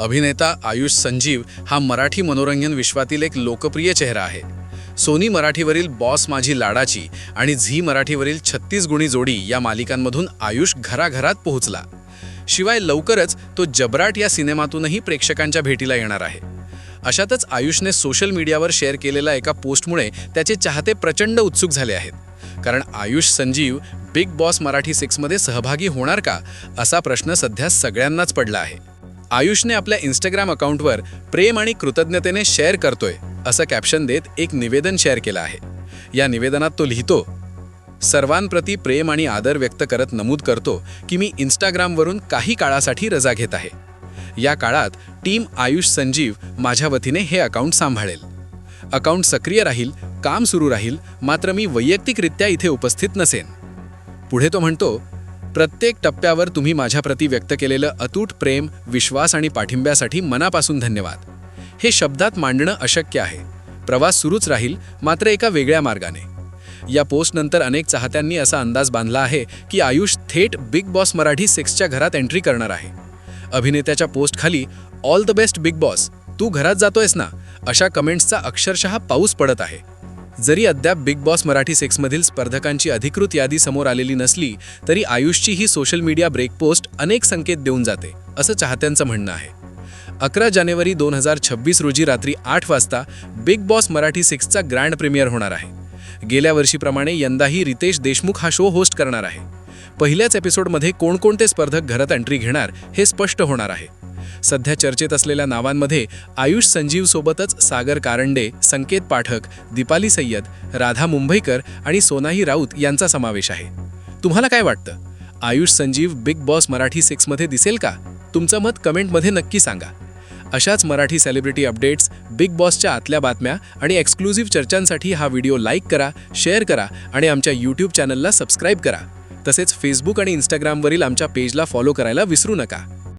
अभिनेता आयुष संजीव हा मराठी मनोरंजन विश्वातील एक लोकप्रिय चेहरा आहे. सोनी मराठीवरील बॉस माझी लाडाची आणि झी मराठीवरील छत्तीस गुणी जोडी या मालिकांमधून आयुष घराघरात पोहोचला. शिवाय लवकरच तो जबराट या सिनेमातूनही प्रेक्षकांच्या भेटीला येणार आहे. अशातच आयुषने सोशल मीडियावर शेअर केलेल्या एका पोस्टमुळे त्याचे चाहते प्रचंड उत्सुक झाले आहेत. कारण आयुष संजीव बिग बॉस मराठी सिक्समध्ये सहभागी होणार का असा प्रश्न सध्या सगळ्यांनाच पडला आहे. आयुषने आपल्या इंस्टाग्राम अकाउंटवर प्रेम आणि कृतज्ञतेने शेअर करतोय असं कॅप्शन देत एक निवेदन शेअर केलं आहे. या निवेदनात तो लिहितो सर्वांप्रती प्रेम आणि आदर व्यक्त करत नमूद करतो की मी इंस्टाग्रामवरून काही काळासाठी रजा घेत आहे. या काळात टीम आयुष संजीव माझ्या वतीने हे अकाउंट सांभाळेल. अकाउंट सक्रिय राहील काम सुरू राहील मात्र मी वैयक्तिकरित्या इथे उपस्थित नसेन. पुढे तो म्हणतो प्रत्येक टप्प्यावर तुम्ही माझ्याप्रती व्यक्त केलेलं अतूट प्रेम विश्वास आणि पाठिंब्यासाठी मनापासून धन्यवाद. हे शब्दात मांडणं अशक्य आहे. प्रवास सुरूच राहील मात्र एका वेगळ्या मार्गाने. या पोस्टनंतर अनेक चाहत्यांनी असा अंदाज बांधला आहे की आयुष थेट बिग बॉस मराठी सिक्सच्या घरात एंट्री करणार आहे. अभिनेत्याच्या पोस्टखाली all the best Bigg Boss तू घरात जातोयस ना? अशा कमेंट्सचा अक्षरशः पाऊस पडत आहे. जरी अद्याप बिग बॉस मराठी सिक्समधील स्पर्धकांची अधिकृत यादी समोर आलेली नसली तरी आयुषची ही सोशल मीडिया ब्रेक पोस्ट अनेक संकेत देऊन जाते असं चाहत्यांचं म्हणणं आहे. अकरा जानेवारी दोन हजार छब्बीस रोजी रात्री आठ वाजता बिग बॉस मराठी सिक्सचा ग्रँड प्रीमियर होणार आहे. गेल्या वर्षीप्रमाणे यंदाही रितेश देशमुख हा शो होस्ट करणार आहे. पहिल्याच एपिसोडमध्ये कोणकोणते स्पर्धक घरात एंट्री घेणार हे स्पष्ट होणार आहे. सध्या चर्चेत असलेल्या नावांमध्ये आयुष संजीव सोबतच सागर कारंडे संकेत पाठक दीपाली सय्यद राधा मुंबईकर आणि सोनाही राऊत यांचा समावेश आहे. तुम्हाला काय वाटतं? आयुष संजीव बिग बॉस मराठी सिक्समध्ये दिसेल का? तुमचं मत कमेंटमध्ये नक्की सांगा. अशाच मराठी सेलिब्रिटी अपडेट्स बिग बॉसच्या आतल्या बातम्या आणि एक्सक्लुझिव्ह चर्चांसाठी हा व्हिडिओ लाईक करा शेअर करा आणि आमच्या यूट्यूब चॅनलला सबस्क्राईब करा. तसेच फेसबुक आणि इंस्टाग्रामवरील आमच्या पेजला फॉलो करायला विसरू नका.